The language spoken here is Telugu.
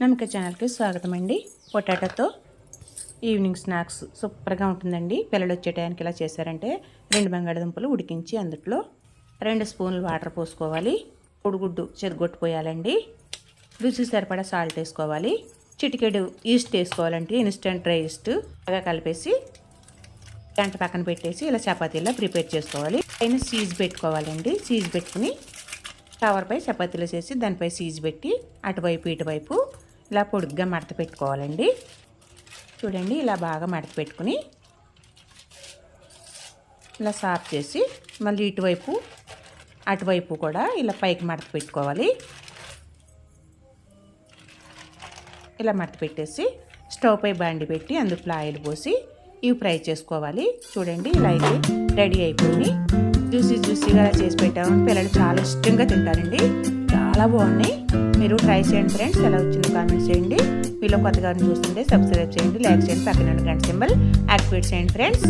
నమిక ఛానల్కి స్వాగతం అండి పొటాటోతో ఈవినింగ్ స్నాక్స్ సూపర్గా ఉంటుందండి. పిల్లలు వచ్చే టైంకి ఇలా చేశారంటే రెండు బంగాళదుంపలు ఉడికించి అందుట్లో రెండు స్పూన్లు వాటర్ పోసుకోవాలి. పొడిగుడ్డు చెదగొట్టు పోయాలండి రుచి సరిపడా సాల్ట్ వేసుకోవాలి. చిటికెడు ఈస్ట్ వేసుకోవాలంటే ఇన్స్టెంట్ డ్రై ఈస్ట్ బాగా కలిపేసి గంట పక్కన పెట్టేసి ఇలా చపాతీలా ప్రిపేర్ చేసుకోవాలి. పైన సీజ్ పెట్టుకోవాలండి. సీజ్ పెట్టుకుని కవర్పై చపాతీలు చేసి దానిపై సీజ్ పెట్టి అటువైపు ఇటువైపు ఇలా పొడుగ్గా మడత పెట్టుకోవాలండి. చూడండి ఇలా బాగా మడత పెట్టుకుని ఇలా సాఫ్ చేసి మళ్ళీ ఇటువైపు అటువైపు కూడా ఇలా పైకి మడత పెట్టుకోవాలి. ఇలా మడత పెట్టేసి స్టవ్ పై బండి పెట్టి అందులో ఆయిల్ పోసి ఇవి ఫ్రై చేసుకోవాలి. చూడండి ఇలా అయితే రెడీ అయిపోయి జ్యూసీ జ్యూసీగా చేసి పెట్టాము పిల్లలు చాలా ఇష్టంగా తింటారండి. చాలా బాగున్నాయి. మీరు ట్రై చేయండి ఫ్రెండ్స్. ఎలా వచ్చిందో కామెంట్స్ చేయండి. మీలో కొత్తగా చూస్తుంటే సబ్స్క్రైబ్ చేయండి లైక్ చేయండి పక్కన గంట సింబల్ యాక్టివేట్ చేయండి ఫ్రెండ్స్.